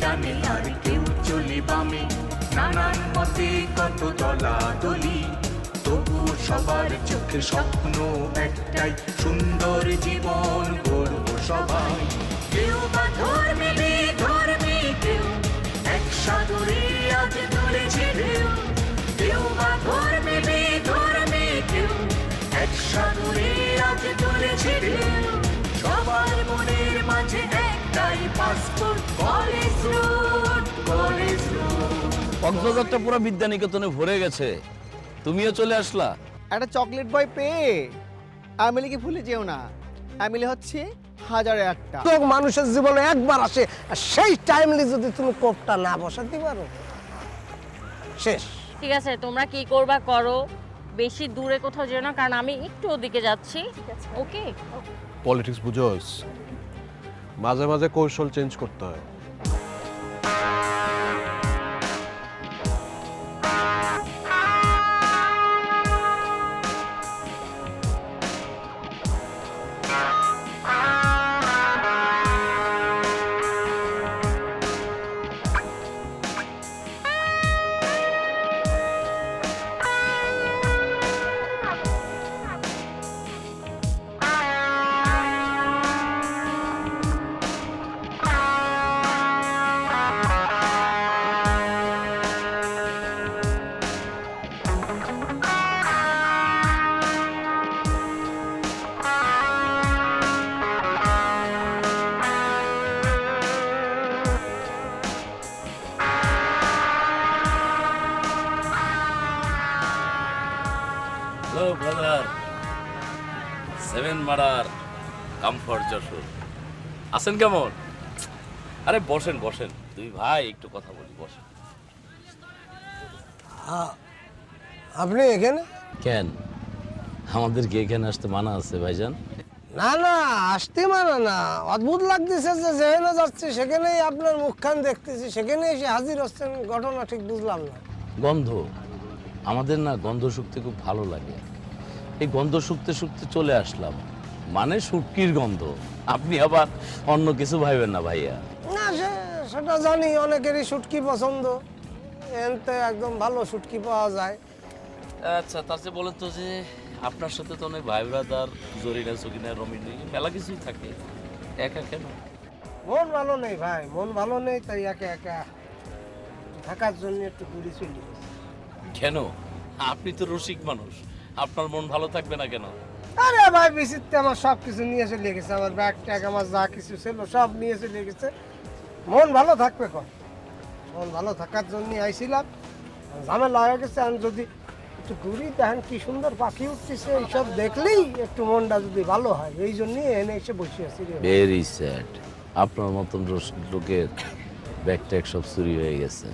ডানে আর কেউ নানান মতে কত দলাদলি তবু সবার চোখে স্বপ্ন একটাই, সুন্দর জীবন গড়ব সবাই। কেউ বা ধর্মে ধর্মে কেউ, এক সাগরে আজ ঢেউ। কেউ বা ধর্মে ধর্মে কেউ, এক সাগরে আজ ঢেউ। সবার মনের মাঝে একটাই পাসপোর্ট রোড কক্সবাজারটা পুরো বিদ্যানিকেতনে ভরে গেছে। তুমিও চলে আসলা। একটা চকলেট বয় পেয়ে আমিলিকে ভুলে যেও না। আমিলি হচ্ছে হাজারে একটা তো মানুষের জীবনে একবার আসে আর সেই টাইমলি যদি তুমি কোপটা না বসাতে পারো শেষ। ঠিক আছে তোমরা কি করবা করো বেশি দূরে কোথাও যেও না কারণ আমি একটু ওদিকে যাচ্ছি। ওকে পলিটিক্স বুঝোস। মাঝে মাঝে কৌশল চেঞ্জ করতে হয়। কমফর্ট যশোর আছেন কেমন? আরে বসেন বসেন। দুই ভাই একটু কথা বলি বসেন। আপনি এখানে? কেন? আমাদেরকে এখানে আসতে মানা আছে ভাইজান? না না আসতে মানা না। অদ্ভুত লাগতেছে যে যেখানে যাচ্ছি সেখানেই আপনার মুখখান দেখতেছি। সেখানে এসে হাজির হচ্ছেন ঘটনা ঠিক বুঝলাম না। গন্ধ? আমাদের না গন্ধ শুকতে খুব ভালো লাগে। এই গন্ধ শুকতে শুকতে চলে আসলাম। মানে শুটকির গন্ধ। আপনি আবার অন্য কিছু ভাইবেন না ভাইয়া। না সে সেটা জানি অনেকেরই শুটকি পছন্দ। এনতে একদম ভালো শুটকি পাওয়া যায়। আচ্ছা তার চেয়ে বলেন তো যে আপনার সাথে তো অনেক ভাই ব্রাদার জরিনা সকিনা রমিনী মেলা কিছুই থাকে। একা কেন? মন ভালো নেই ভাই মন ভালো নেই তাই একা একা থাকার জন্য একটু দূরে চলি। কেন? আপনি তো রসিক মানুষ। আপনার মন ভালো থাকবে না কেন? আরে ভাই বিচিত্রে আমার সব কিছু নিয়ে চলে গেছে আমার ব্যাগ ট্যাগ আমার যা কিছু ছিল সব নিয়ে চলে গেছে মন ভালো থাকবে কর মন ভালো থাকার জন্য আইছিলাম। ঝামেলা হয়ে গেছে আমি যদি একটু ঘুরি দেখেন কি সুন্দর পাখি উঠতেছে এইসব দেখলেই একটু মনটা যদি ভালো হয় এই জন্যই এনে এসে বসে আছি রে। ভেরি স্যাড আপনার মতন লোকের ব্যাগ ট্যাগ সব চুরি হয়ে গেছে।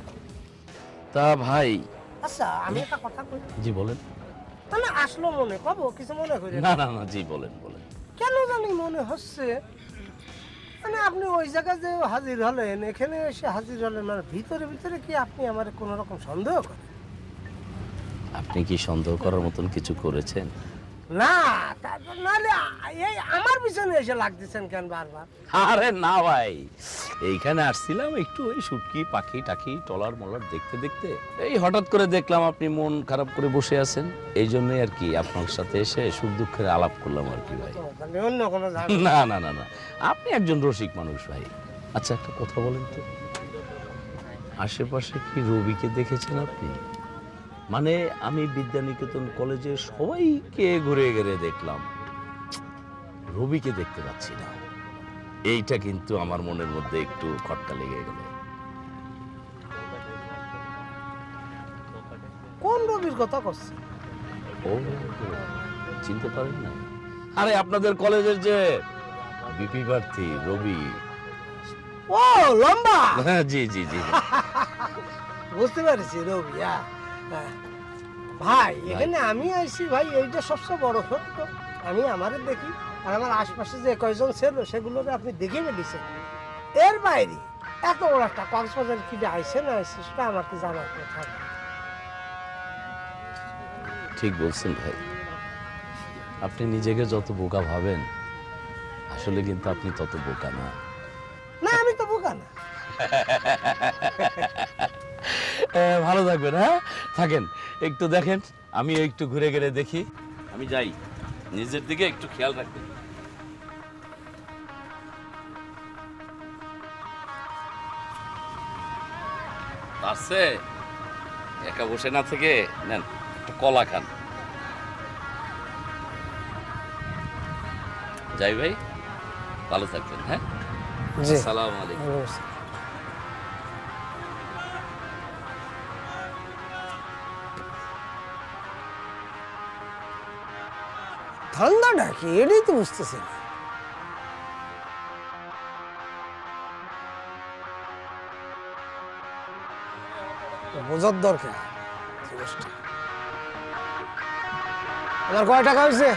তা ভাই আচ্ছা আমি একটা কথা কই। জি বলেন। মানে আসলো মনে কব কিছু মনে করি না না না জি বলেন বলেন। কেন জানি মনে হচ্ছে মানে আপনি ওই জায়গায় যে হাজির হলেন এখানে এসে হাজির হলেন মানে ভিতরে ভিতরে কি আপনি আমার কোনো রকম সন্দেহ করেন? আপনি কি সন্দেহ করার মতন কিছু করেছেন? না তারপর নাহলে এই আমার পিছনে এসে লাগতেছেন কেন বারবার? আরে না ভাই এইখানে আসছিলাম একটু ওই শুটকি পাখি টাকি টলার মলার দেখতে দেখতে। এই হঠাৎ করে দেখলাম আপনি মন খারাপ করে বসে আছেন। এই জন্যই আর কি আপনার সাথে এসে সুখ দুঃখের আলাপ করলাম আর কি ভাই। অন্য কোনো না না না না আপনি একজন রসিক মানুষ ভাই। আচ্ছা একটা কথা বলেন তো। আশেপাশে কি রবিকে দেখেছেন আপনি? মানে আমি বিদ্যানিকেতন কলেজে সবাইকে ঘুরে ঘুরে দেখলাম। রবিকে দেখতে পাচ্ছি না। এইটা কিন্তু আমার মনের মধ্যে একটু খটকা লেগে গেল। কোন রবির কথা করছে? ও চিনতে পারেন না। আরে আপনাদের কলেজের যে বিপি প্রার্থী রবি। ও লম্বা! হ্যাঁ জি জি জি। বুঝতে পারছি রবি হ্যাঁ। ভাই। এখানে আমি আইছি ভাই এইটা সবচেয়ে বড় সত্য। আমি আমারে দেখি আর আমার আশপাশে যে কয়েকজন ছিল সেগুলোকে আপনি দেখে ফেলেছেন। এর বাইরে এত বড় একটা কক্সবাজার কি আইসে না আইসে সেটা আমাকে জানার কথা ঠিক বলছেন ভাই। আপনি নিজেকে যত বোকা ভাবেন আসলে কিন্তু আপনি তত বোকা না। না আমি তো বোকা না। ভালো থাকবেন হ্যাঁ? থাকেন। একটু দেখেন আমি একটু ঘুরে ঘুরে দেখি। আমি যাই। নিজের দিকে একটু খেয়াল রাখবেন। আছে একা বসে না থেকে নেন একটু কলা খান। যাই ভাই ভালো থাকবেন হ্যাঁ? জি। সালাম আলাইকুম। ঠান্ডাটা কি এটাই তো বুঝতেছি না। বোঝার দরকার। আমার কয় টাকা হয়েছে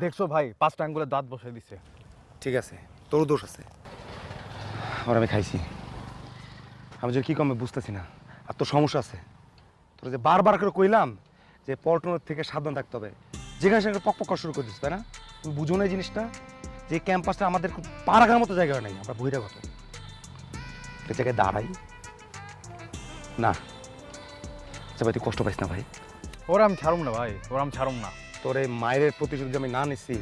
দেখছ ভাই পাঁচটা আঙ্গুলের দাঁত বসে দিছে। ঠিক আছে তোর দোষ আছে। আর আমি খাইছি। আমি যে কী কমে বুঝতেছি না। আর তোর সমস্যা আছে। তোর যে বারবার করে কইলাম যে পল্টনের থেকে সাবধান থাকতে হবে। যেখানে সেখানে পক পক শুরু করে দিস তাই না? তুমি বুঝো না এই জিনিসটা? যে ক্যাম্পাসটা আমাদের খুব পা রাখার মতো জায়গা নেই আমরা বহিরাগত। এই জায়গায় দাঁড়াই। না। আচ্ছা ভাই তুই কষ্ট পাইস না ভাই। ওরা আমি ছাড়ুম না ভাই ওরা আমি ছাড়ুম না। তোর এই মায়ের প্রতিশোধ আমি না নিছি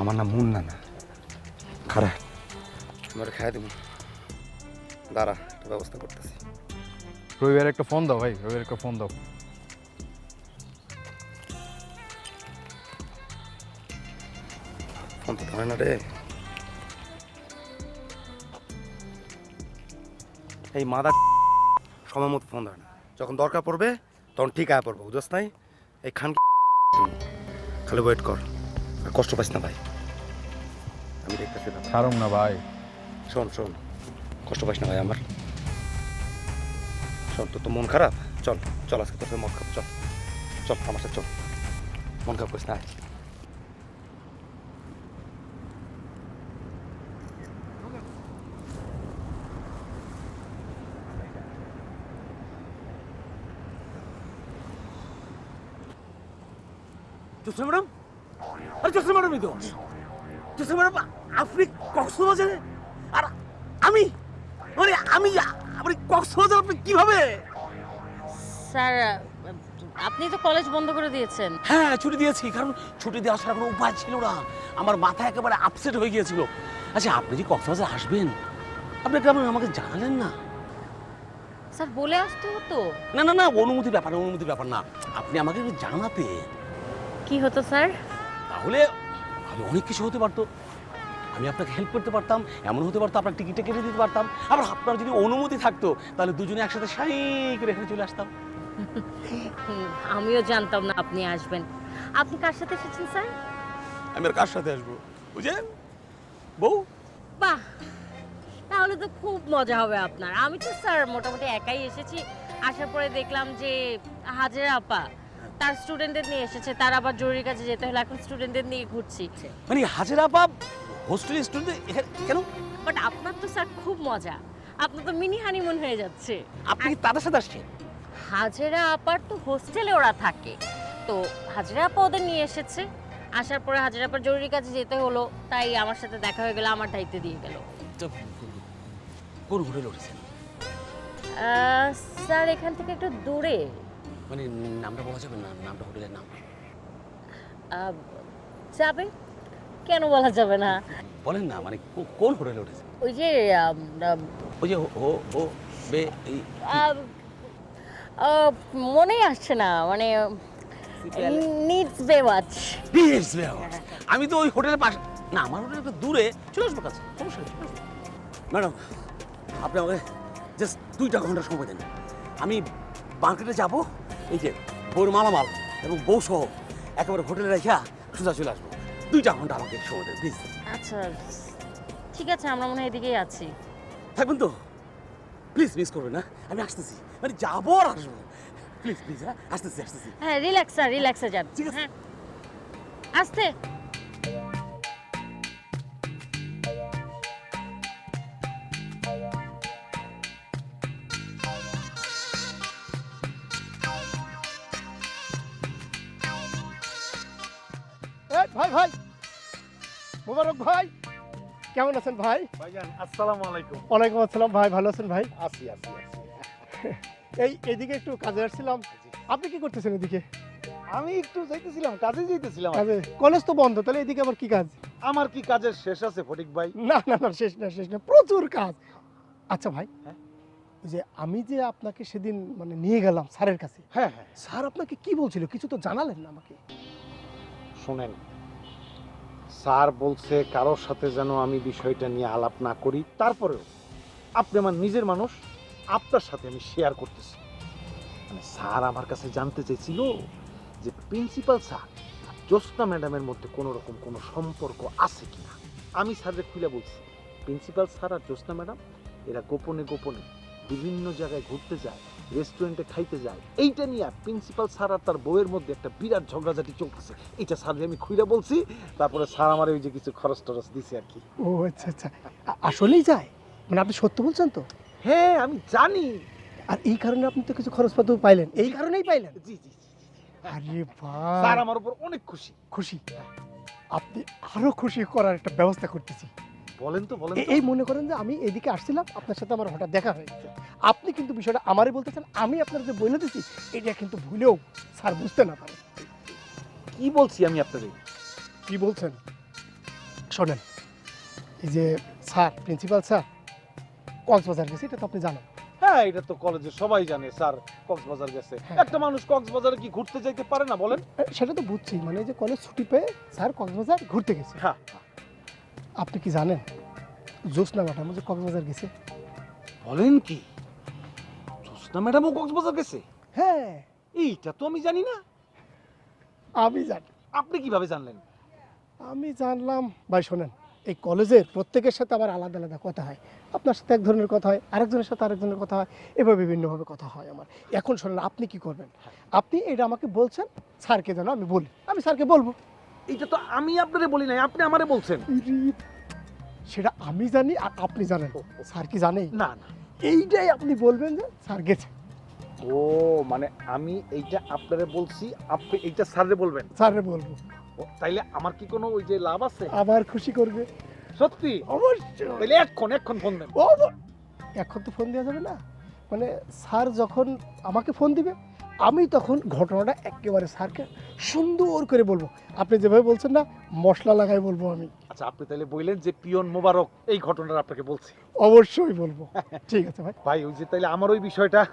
আমার নাম মুন্না না। খারাপ আমার খাই দেবো। দাঁড়া একটা ব্যবস্থা করতেছি। রবিবার একটা ফোন দাও ভাই রবিবার একটা ফোন দাও। ফোন তো ধরে না রে। এই মাদা সময় মতো ফোন ধরে না। যখন দরকার পড়বে তখন ঠিক আয় পড়ব বুঝস নাই? এই খান খালি ওয়েট কর। আর কষ্ট পাইস না ভাই। আমি দেখতেছি না। ছাড়ুম না ভাই। শোন শোন। কষ্ট পাইস না ভাই আমার। শোন তোর তো মন খারাপ? চল চল আজকে তোর মন খারাপ চল। চল আমার সাথে চল। মন খারাপ করিস না আয়। জোসনা ম্যাডাম? আরে জোসনা ম্যাডামই তো। জোসনা ম্যাডাম আপনি কক্সবাজারে? আর আমি? মানে আমি আপনি কক্সবাজার আপনি কীভাবে? স্যার আপনি তো কলেজ বন্ধ করে দিয়েছেন। হ্যাঁ ছুটি দিয়েছি কারণ ছুটি দেওয়ার ছাড়া কোনো উপায় ছিল না। আমার মাথা একেবারে আপসেট হয়ে গিয়েছিল। আচ্ছা আপনি যে কক্সবাজার আসবেন? আপনি কেমন আমাকে জানালেন না? স্যার বলে আসতে হতো। না না না অনুমতি ব্যাপার না, অনুমতি ব্যাপার না। আপনি আমাকে জানাতেন কি হতো স্যার? তাহলে আমি অনেক কিছু হতে পারতো। আমি আপনাকে হেল্প করতে পারতাম এমন হতে পারতো আপনার টিকিটটা কেটে দিতে পারতাম। আবার আপনার যদি অনুমতি থাকতো তাহলে দুজনে একসাথে সাই করে এখানে চলে আসতাম। আমিও জানতাম না আপনি আসবেন। আপনি কার সাথে এসেছেন স্যার? আমি আর কার সাথে আসব? বুঝে বউ? বাহ! তাহলে তো খুব মজা হবে আপনার। আমি তো স্যার মোটামুটি একাই এসেছি। আসার পরে দেখলাম যে হাজারা আপা তার স্টুডেন্টদের নিয়ে এসেছে তার আবার জরুরি কাজে যেতে হলো এখন স্টুডেন্টদের নিয়ে ঘুরছি। মানে হাজিরা বাপ হোস্টেল স্টুডেন্ট কেন? বাট আপনার তো স্যার খুব মজা। আপনার তো মিনি হানিমুন হয়ে যাচ্ছে। আপনি কি তাদের সাথে আসছেন? হাজেরা আপার তো হোস্টেলে ওরা থাকে। তো হাজরা আপা ওদের নিয়ে এসেছে। আসার পরে হাজরা আপার জরুরি কাজে যেতে হলো তাই আমার সাথে দেখা হয়ে গেল আমার দায়িত্ব দিয়ে গেল। কোন হোটেলে উঠেছেন? স্যার এখান থেকে একটু দূরে। মানে নামটা বলা যাবে না? নামটা হোটেলের নাম। আহ, যাবে? কেন বলা যাবে না? বলেন না মানে কো- কোন হোটেলে উঠেছে? ওই যে আম, আম, ওই যে ও ও বে এই আহ, মনেই আসছে না মানে নিডস বেওয়াচ Yes, ma'am. আমি তো ওই হোটেলের পাশে না আমার হোটেল একটু দূরে চলে আসব কাছে। সমস্যা নেই ম্যাডাম আপনি আমাকে জাস্ট দুইটা ঘণ্টা সময় দেন। আমি মার্কেটে যাব এই যে বউর মালামাল এবং বউ সহ একেবারে হোটেলে রেখা সোজা চলে আসব। দুইটা ঘণ্টা আমাকে সময় দেবে প্লিজ আচ্ছা ঠিক আছে আমরা মনে হয় এদিকেই আছি। থাকবেন তো প্লিজ মিস করবে না আমি আসতেছি। মানে যাব আর আসব। প্লিজ প্লিজ হ্যাঁ আসতেছি আসতেছি। হ্যাঁ রিল্যাক্স স্যার রিল্যাক্সে যান। ঠিক আছে। হ্যাঁ। আসতে। কেমন আছেন ভাই? ভাইজান আসসালামু আলাইকুম। ওয়ালাইকুম আসসালাম ভাই ভালো আছেন ভাই? আসি আসি আসি এই এদিকে একটু কাজে আসছিলাম। আপনি কি করতেছেন এদিকে? আমি একটু যাইতেছিলাম কাজে যাইতেছিলাম কাজে কলেজ তো বন্ধ তাহলে এদিকে আবার কি কাজ? আমার কি কাজের শেষ আছে ফটিক ভাই? না না না শেষ না শেষ না প্রচুর কাজ। আচ্ছা ভাই হ্যাঁ? যে আমি যে আপনাকে সেদিন মানে নিয়ে গেলাম স্যারের কাছে হ্যাঁ হ্যাঁ। স্যার আপনাকে কি বলছিল কিছু তো জানালেন না আমাকে? শোনেন স্যার বলছে কারোর সাথে যেন আমি বিষয়টা নিয়ে আলাপ না করি। তারপরেও আপনি আমার নিজের মানুষ, আপনার সাথে আমি শেয়ার করতেছি। মানে স্যার আমার কাছে জানতে চেয়েছিল যে প্রিন্সিপাল স্যার, জ্যোৎস্না ম্যাডামের মধ্যে কোনো রকম কোনো সম্পর্ক আছে কি না আমি স্যারকে খুলে বলছি প্রিন্সিপাল স্যার আর জ্যোৎস্না ম্যাডাম এরা গোপনে গোপনে বিভিন্ন জায়গায় ঘুরতে যায়। রেস্টুরেন্টে খাইতে যায়। এইটা নিয়ে প্রিন্সিপাল স্যার আর তার বউয়ের মধ্যে একটা বিরাট ঝগড়াঝাটি চলতেছে। এটা স্যার আমি খুইরা বলছি তারপরে স্যার আমার ওই যে কিছু খরচ টরচ দিছে আর কি। ও আচ্ছা আচ্ছা। আসলেই যায়? মানে আপনি সত্য বলছেন তো? হ্যাঁ আমি জানি। আর এই কারণে আপনি তো কিছু খরচপাতি পাইলেন। এই কারণেই পাইলেন? জি জি। আরে স্যার আমার উপর অনেক খুশি। খুশি? আপনি আরও খুশি করার একটা ব্যবস্থা করতেছি। বলেন তো বলেন এই মনে করেন যে আমি এদিকে আসছিলাম আপনার সাথে আমার হঠাৎ দেখা হয়ে গেছে। আপনি কিন্তু বিষয়টা আমারই বলতেছেন আমি আপনার যে বলে দিচ্ছি এটা কিন্তু ভুলেও স্যার বুঝতে না পারে কি বলছি আমি আপনাদের? কি বলছেন? শোনেন এই যে স্যার প্রিন্সিপাল স্যার কক্সবাজার গেছে এটা তো আপনি জানেন। হ্যাঁ এটা তো কলেজে সবাই জানে স্যার কক্সবাজার গেছে। হ্যাঁ। একটা মানুষ কক্সবাজারে কি ঘুরতে যাইতে পারে না বলেন। সেটা তো বুঝছি মানে যে কলেজ ছুটি পেয়ে স্যার কক্সবাজার ঘুরতে গেছে। হ্যাঁ। আপনি কি জানেন? জ্যোৎস্না ম্যাডাম যে কক্সবাজার গেছে। বলেন কি? জ্যোৎস্না ম্যাডামও কক্সবাজার গেছে? হ্যাঁ। এইটা তো আমি জানি না। আমি জানি। আপনি কীভাবে জানলেন? আমি জানলাম ভাই শোনেন এই কলেজের প্রত্যেকের সাথে আবার আলাদা আলাদা কথা হয়। আপনার সাথে এক ধরনের কথা হয় আরেকজনের সাথে আরেকজনের কথা হয় এভাবে বিভিন্নভাবে কথা হয় আমার। এখন শোনেন আপনি কি করবেন? আপনি এটা আমাকে বলছেন স্যারকে যেন আমি বলি। আমি স্যারকে বলব। এইটা তো আমি আপনারে বলি নাই আপনি আমারে বলছেন। সেটা আমি জানি আর আপনি জানেন। স্যার কি জানেই? না না। এইটাই আপনি বলবেন যে স্যার গেছে। ও মানে আমি এইটা আপনারে বলছি আপনি এইটা স্যারে বলবেন। স্যারে বলব। ও, তাইলে আমার কি কোনো ওই যে লাভ আছে? আবার খুশি করবে। সত্যি? অবশ্যই। তাইলে এক্ষণ এক্ষণ ফোন দেন। অব- এখন তো ফোন দেওয়া যাবে না। মানে স্যার যখন আমাকে ফোন দিবে আমি তখন ঘটনাটা একেবারে স্যারকে সুন্দর করে বলব। আপনি যেভাবে বলছেন না মশলা লাগাই বলব আমি। আচ্ছা আপনি তাহলে বললেন যে পিয়ন মোবারক এই ঘটনাটা আপনাকে বলছি। অবশ্যই বলব। ঠিক আছে ভাই। ভাই ওই যে তাহলে আমার ওই বিষয়টা।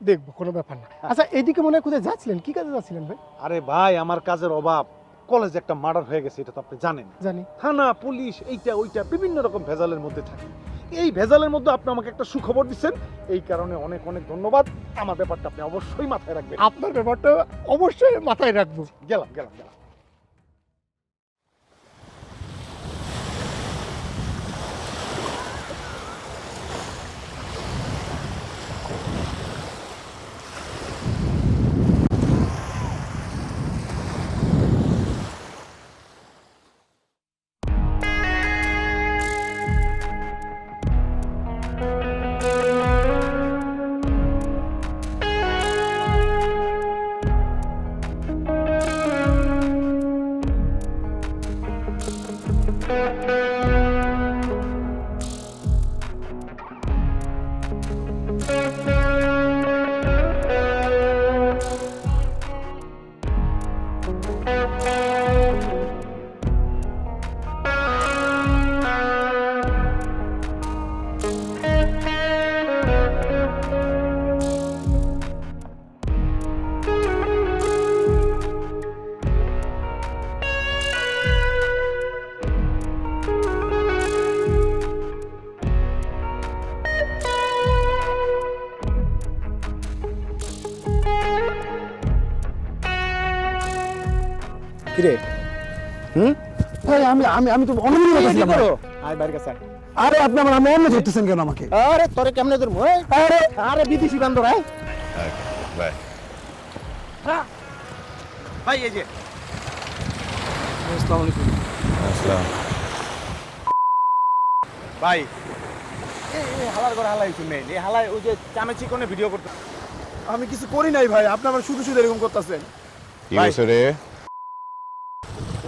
দেখব কোনো ব্যাপার না। আচ্ছা এদিকে মনে হয় কোথায় যাচ্ছিলেন? কি কাজে যাচ্ছিলেন ভাই? আরে ভাই আমার কাজের অভাব। কলেজে একটা মার্ডার হয়ে গেছে এটা তো আপনি জানেন। জানি। থানা পুলিশ এইটা ওইটা বিভিন্ন রকম ভেজালের মধ্যে থাকে। এই ভেজালের মধ্যে আপনি আমাকে একটা সুখবর দিচ্ছেন। এই কারণে অনেক অনেক ধন্যবাদ। আমার ব্যাপারটা আপনি অবশ্যই মাথায় রাখবেন। আপনার ব্যাপারটা অবশ্যই মাথায় রাখব। গেলাম গেলাম গেলাম। আমি আমি আমি তো অন্য কথা আয় বাইরে কাছে আরে আপনি আমার আমি অন্য ধরতেছেন কেন আমাকে? আরে তোরে কেমনে ধরবো আরে আরে বিদেশি বান্দর আয়। ভাই এই যে। ভাই এই হালার করে হালাই শুনে এই হালাই ওই যে চামেচি ভিডিও করতে আমি কিছু করি নাই ভাই আপনি আমার শুধু শুধু এরকম করতেছেন। কি হয়েছে রে?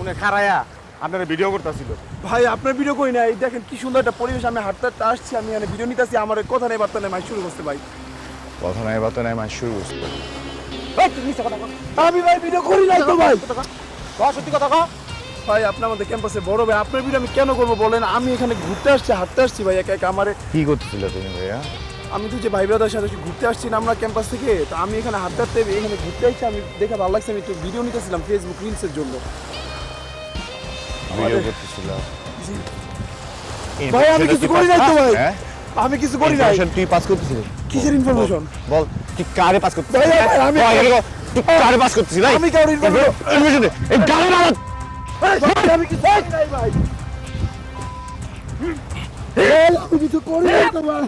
উনি খারায়া আপনারা ভিডিও করতেছিল। ভাই আপনার ভিডিও কই নাই। দেখেন কি সুন্দর একটা পরিবেশ আমি হাঁটতে হাঁটতে আসছি আমি এখানে ভিডিও নিতেছি আমার কথা নেই বার্তা নেই মাই শুরু করতে ভাই। কথা নাই বার্তা নাই মাস শুরু করছে। আমি ভাই ভিডিও করি নাই তো ভাই। সত্যি কথা কও ভাই আপনার আমাদের ক্যাম্পাসে বড় ভাই আপনার ভিডিও আমি কেন করব বলেন? আমি এখানে ঘুরতে আসছি হাঁটতে আসছি ভাই একা একা আমারে। কি করতেছিল তুমি ভাইয়া? আমি তো যে ভাই ব্রাদার সাথে ঘুরতে আসছি না আমরা ক্যাম্পাস থেকে তো আমি এখানে হাঁটতে হাঁটতে এখানে ঘুরতে আসছি আমি দেখে ভালো লাগছে আমি একটু ভিডিও নিতেছিলাম ফেসবুক রিলসের জন্য। ভিডিও করতেছিল ভাই, আমি কিছু করি নাই তো ভাই। আমি কিছু করি নাই তুই পাস করতেছিলি কিসের ইনফরমেশন বল তুই কারে পাস ভাই, ভাই, আমি-। তুই কারে পাস করতেছিলি এই? আমি কারোর দে। এই গালে না আমি কিছু করি নাই ভাই ভাই, আমি কিছু করি নাই তো ভাই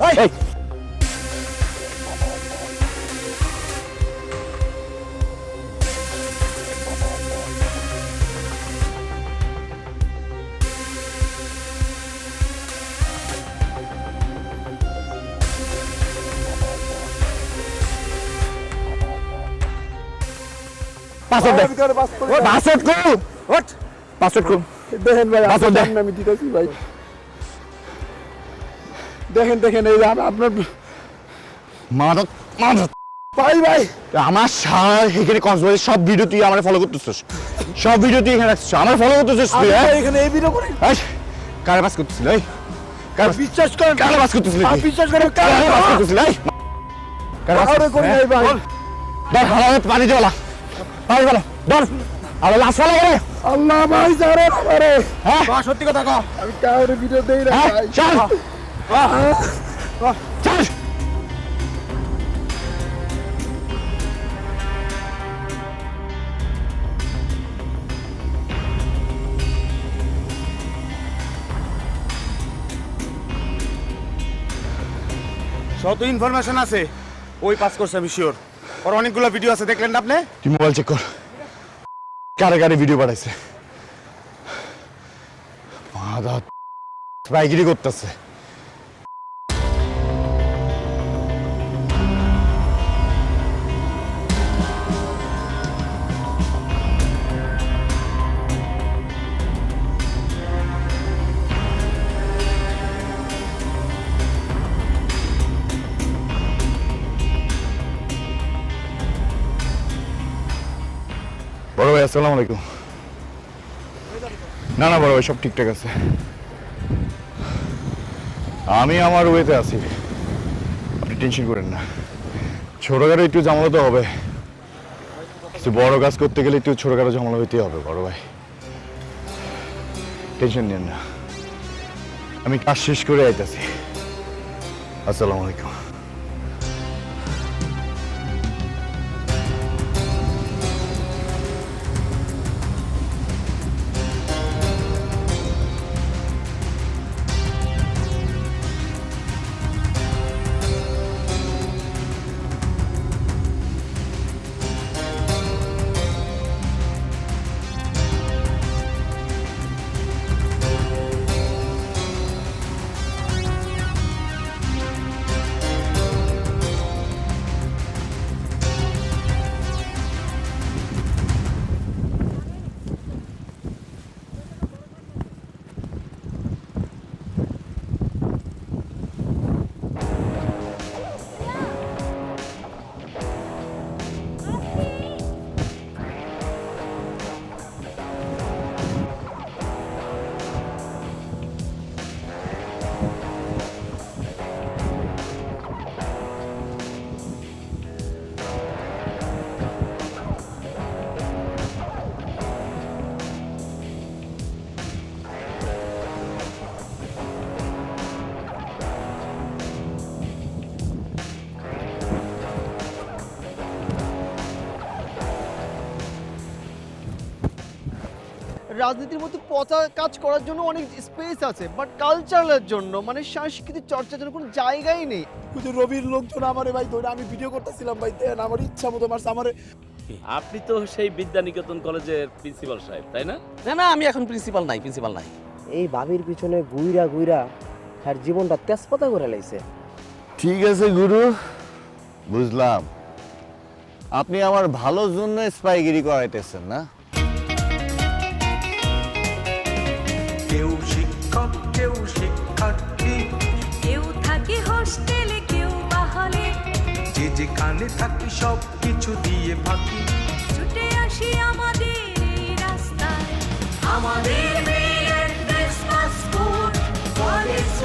ভাই পাসওয়ার্ড কারও করি। পাসওয়ার্ড কো। পাসওয়ার্ড কো। দেখেন ভাই। সামনে আমি দিতেছি ভাই। দেখেন দেখেন এই আপনার মাদক মাদক ভাই। ভাই আমার সারা এখানে সব ভিডিও তুই আমার ফলো করতেছিস সব ভিডিও তুই এখানে রাখছিস আমার ফলো করতেছিস তুই এখানে এই ভিডিও করি কারে পাস করতেছিল এই কারে বিশ্বাস কারে করতেছিল আমি? বিশ্বাস করেন কারে পাস করতেছিল এই কারে পাস কারও করি ভাই হালাত পানি দেওয়ালা পানি দেওয়ালা ধর আরে লাশ ফেলা গেলে আল্লাহ ভাই হ্যাঁ? সত্যি কথা কও। আমি কারোর ভিডিও দেই না হ্যাঁ ভাই। চল। চল। শত ইনফরমেশন আছে ওই পাস করছে আমি শিওর ওর অনেকগুলো ভিডিও আছে, দেখলেন না আপনি? তুই মোবাইল চেক কর। কারে কারে ভিডিও পাঠাইছে? মাদা বাইগিরি করতেছে। আসসালামু আলাইকুম। না না, বড় ভাই, সব ঠিকঠাক আছে। আমি আমার ওয়েতে আছি। আপনি টেনশন করেন না। ছোটখাটো একটু ঝামেলা তো হবে। বড় কাজ করতে গেলে একটু ছোটখাটো ঝামেলা হইতেই হবে, বড় ভাই। টেনশন নেন না। আমি কাজ শেষ করে আইতাছি। আসসালামু আলাইকুম। রাজনীতির মধ্যে পচা কাজ করার জন্য অনেক স্পেস আছে বাট কালচারালের জন্য মানে সাংস্কৃতিক চর্চার জন্য কোনো জায়গাই নেই। ওই যে রবির লোকজন আমারে ভাই ধরে আমি ভিডিও করতেছিলাম ভাই দেন আমার ইচ্ছা মতো মারছে আমারে আপনি তো সেই বিদ্যানিকেতন কলেজের প্রিন্সিপাল সাহেব তাই না? না না আমি এখন প্রিন্সিপাল নাই প্রিন্সিপাল নাই। এই ভাবির পিছনে গুইরা গুইরা তার জীবনটা তেজপাতা করে লাইছে। ঠিক আছে গুরু। বুঝলাম। আপনি আমার ভালোর জন্য স্পাইগিরি করাইতেছেন না? কেউ শিক্ষার্থী। কেউ থাকে হোস্টেলে কেউ তাহলে যে যে কানে থাকি সব কিছু দিয়ে ফাঁকি ছুটে আসি আমাদের রাস্তায়। আমাদের মেয়ের ক্রিসমাস কোড কলেজ